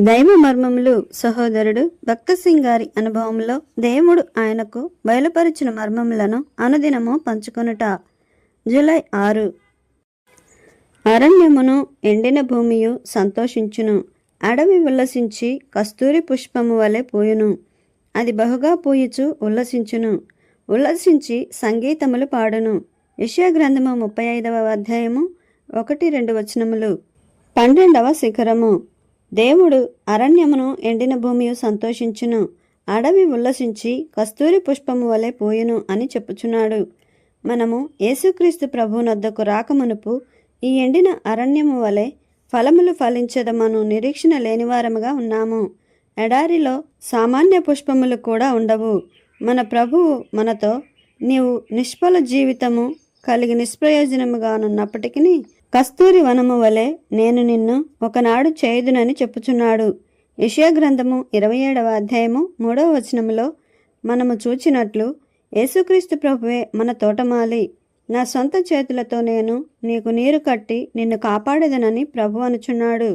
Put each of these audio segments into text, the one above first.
దైవ మర్మములు సహోదరుడు భక్త సింగ్ గారి అనుభవంలో దేవుడు ఆయనకు బయలుపరిచిన మర్మములను అనుదినము పంచుకొనుట. జూలై ఆరు. అరణ్యమును ఎండిన భూమియు సంతోషించును. అడవి ఉల్లసించి కస్తూరి పుష్పము వలె పోయును. అది బహుగా పూయుచు ఉల్లసించును. ఉల్లసించి సంగీతములు పాడును. గ్రంథము ముప్పై ఐదవ అధ్యాయము ఒకటి రెండు వచనములు. పన్నెండవ శిఖరము. దేవుడు అరణ్యమును ఎండిన భూమియు సంతోషించును. అడవి ఉల్లసించి కస్తూరి పుష్పము వలె పోయును అని చెప్పుచున్నాడు. మనము యేసుక్రీస్తు ప్రభునొద్దకు రాకమునుపు ఈ ఎండిన అరణ్యము వలె ఫలములు ఫలించదమను నిరీక్షణ లేనివారముగా ఉన్నాము. ఎడారిలో సామాన్య పుష్పములు కూడా ఉండవు. మన ప్రభువు మనతో నీవు నిష్ఫల జీవితము కలిగి నిష్ప్రయోజనముగానున్నప్పటికీ కస్తూరి వనము వలె నేను నిన్ను ఒకనాడు చేయుదునని చెప్పుచున్నాడు. యెషయా గ్రంథము ఇరవై ఏడవ అధ్యాయము మూడవ వచనములో మనము చూచినట్లు యేసుక్రీస్తు ప్రభువే మన తోటమాలి. నా సొంత చేతులతో నేను నీకు నీరు కట్టి నిన్ను కాపాడేదనని ప్రభు అనుచున్నాడు.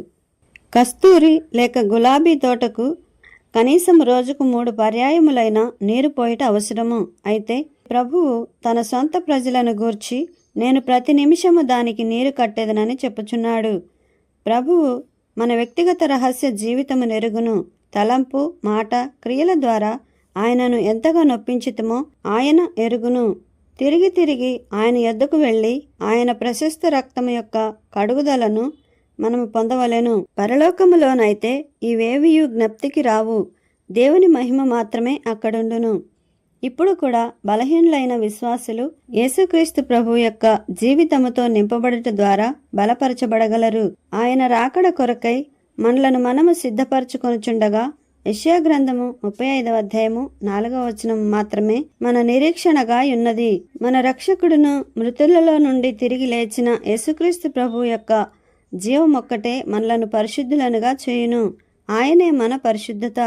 కస్తూరి లేక గులాబీ తోటకు కనీసం రోజుకు మూడు పర్యాయములైన నీరు పోయట అవసరము. అయితే ప్రభువు తన సొంత ప్రజలను గూర్చి నేను ప్రతి నిమిషము దానికి నీరు కట్టేదనని చెప్పుచున్నాడు. ప్రభువు మన వ్యక్తిగత రహస్య జీవితము నెరుగును. తలంపు మాట క్రియల ద్వారా ఆయనను ఎంతగా నొప్పించితమో ఆయన ఎరుగును. తిరిగి తిరిగి ఆయన ఎద్దకు వెళ్ళి ఆయన ప్రశస్త రక్తము యొక్క కడుగుదలను మనము పొందవలెను. పరలోకములోనైతే ఇవేవియు జ్ఞప్తికి రావు. దేవుని మహిమ మాత్రమే అక్కడుండును. ఇప్పుడు కూడా బలహీనులైన విశ్వాసులు యేసుక్రీస్తు ప్రభు యొక్క జీవితముతో నింపబడుట ద్వారా బలపరచబడగలరు. ఆయన రాకడ కొరకై మనలను మనము సిద్ధపరచుకొనుచుండగా యశ్యా గ్రంథము ముప్పై ఐదవ అధ్యాయము నాలుగవ వచనం మాత్రమే మన నిరీక్షణగా ఉన్నది. మన రక్షకుడును మృతులలో నుండి తిరిగి లేచిన యేసుక్రీస్తు ప్రభు యొక్క జీవం ఒక్కటే మనలను పరిశుద్ధులనుగా చేయును. ఆయనే మన పరిశుద్ధత.